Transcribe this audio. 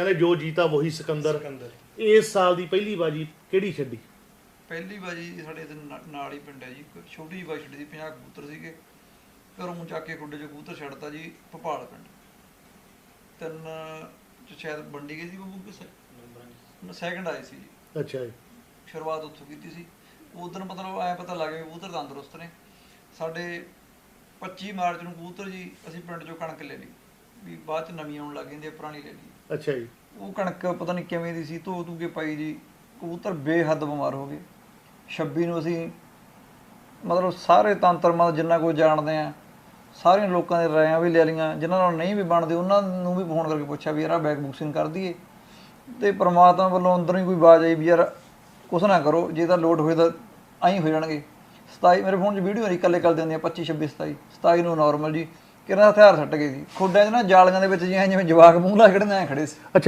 ਕਹਿੰਦੇ ਜੋ ਜੀਤਾ ਵਹੀ ਸਿਕੰਦਰ। ਸਿਕੰਦਰ। ਇਸ ਸਾਲ ਦੀ ਪਹਿਲੀ ਬਾਜੀ ਕਿਹੜੀ ਛੱਡੀ? ਪਹਿਲੀ ਵਾਰੀ ਸਾਡੇ ਇੱਥੇ ਨਾ- ਨਾਲ ਹੀ ਪਿੰਡ ਹੈ ਜੀ। ਇੱਕ ਛੋਟੀ ਬਾਈ ਛੱਡੀ ਸੀ 50 ਕਬੂਤਰ ਸੀਗੇ। ਘਰੋਂ ਚੱਕ ਕੇ ਖੁੱਡੇ 'ਚ ਕਬੂਤਰ ਛੱਡਤਾ ਜੀ ਭੋਪਾਲ ਪਿੰਡ। ਤਿੰਨ ਚ ਸ਼ਾਇਦ ਵੰਡੀ ਗਈ ਸੀ ਬੱਬੂ ਕਿਸੇ ਸੈਕੰਡ ਆਏ ਸੀ ਜੀ। ਅੱਛਾ ਜੀ। ਸ਼ੁਰੂਆਤ ਉੱਥੋਂ ਕੀਤੀ ਸੀ। ਉਦੋਂ ਮਤਲਬ ਐ ਪਤਾ ਲੱਗ ਗਿਆ ਵੀ ਕਬੂਤਰ ਤੰਦਰੁਸਤ ਨੇ। ਸਾਡੇ 25 ਮਾਰਚ ਨੂੰ ਕਬੂਤਰ ਜੀ ਅਸੀਂ ਪਿੰਡ 'ਚੋਂ ਕਣਕ ਲੈ ਲਈ। ਵੀ ਬਾਅਦ 'ਚ ਨਵੀਂ ਆਉਣ ਲੱਗ ਜਾਂਦੀ ਹੈ ਪੁਰਾਣੀ ਲੈ ਲਈ। ਅੱਛਾ ਜੀ। ਉਹ ਕਣਕ ਪਤਾ ਨਹੀਂ ਕਿਵੇਂ ਦੀ ਸੀ ਧੋ ਧੂ ਕੇ ਪਾਈ ਜੀ। ਕਬੂਤਰ ਬੇਹੱਦ ਬਿਮਾਰ ਹੋ ਗਏ। 26 ਨੂੰ ਅਸੀਂ ਮਤਲਬ ਸਾਰੇ ਤੰਤਰ ਮਤ ਜਿੰਨਾ ਕੋਈ ਜਾਣਦੇ ਆ ਸਾਰਿਆਂ ਲੋਕਾਂ ਦੇ ਰਾਇਆਂ ਵੀ ਲੈ ਲਈਆਂ ਜਿਨ੍ਹਾਂ ਨਾਲ ਨਹੀਂ ਵੀ ਬਣਦੇ ਉਹਨਾਂ ਨੂੰ ਵੀ ਫੋਨ ਕਰਕੇ ਪੁੱਛਿਆ ਵੀ ਯਾਰ ਆ ਬੈਕ ਬੁਕਸਿੰਗ ਕਰ ਦਈਏ। ਤੇ ਪ੍ਰਮਾਤਮਾ ਵੱਲੋਂ ਅੰਦਰੋਂ ਹੀ ਕੋਈ ਆਵਾਜ਼ ਆਈ ਵੀ ਯਾਰ ਕੁਛ ਨਾ ਕਰੋ ਜੇ ਤਾਂ ਲੋਡ ਹੋਏ ਤਾਂ ਐਂ ਹੋ ਜਾਣਗੇ। 27 ਮੇਰੇ ਫੋਨ 'ਚ ਵੀਡੀਓ ਨਹੀਂ ਕੱਲੇ ਕੱਲ ਦਿੰਦੀਆਂ 25 26 27 27 ਨੂੰ ਨਾਰਮਲ ਜੀ। ਕਿਹਨਾਂ ਹਥਿਆਰ ਸੱਟ ਗਏ ਸੀ? ਖੁੱਡਾਂ 'ਚ ਨਾ ਜਾਲੀਆਂ ਦੇ ਵਿੱਚ ਜਿਵੇਂ ਜਿਵੇਂ ਜਵਾਕ ਮੂੰਹ ਲਾ ਖੜਨੇ ਐ ਖੜੇ ਸੀ। ਅੱਛਾ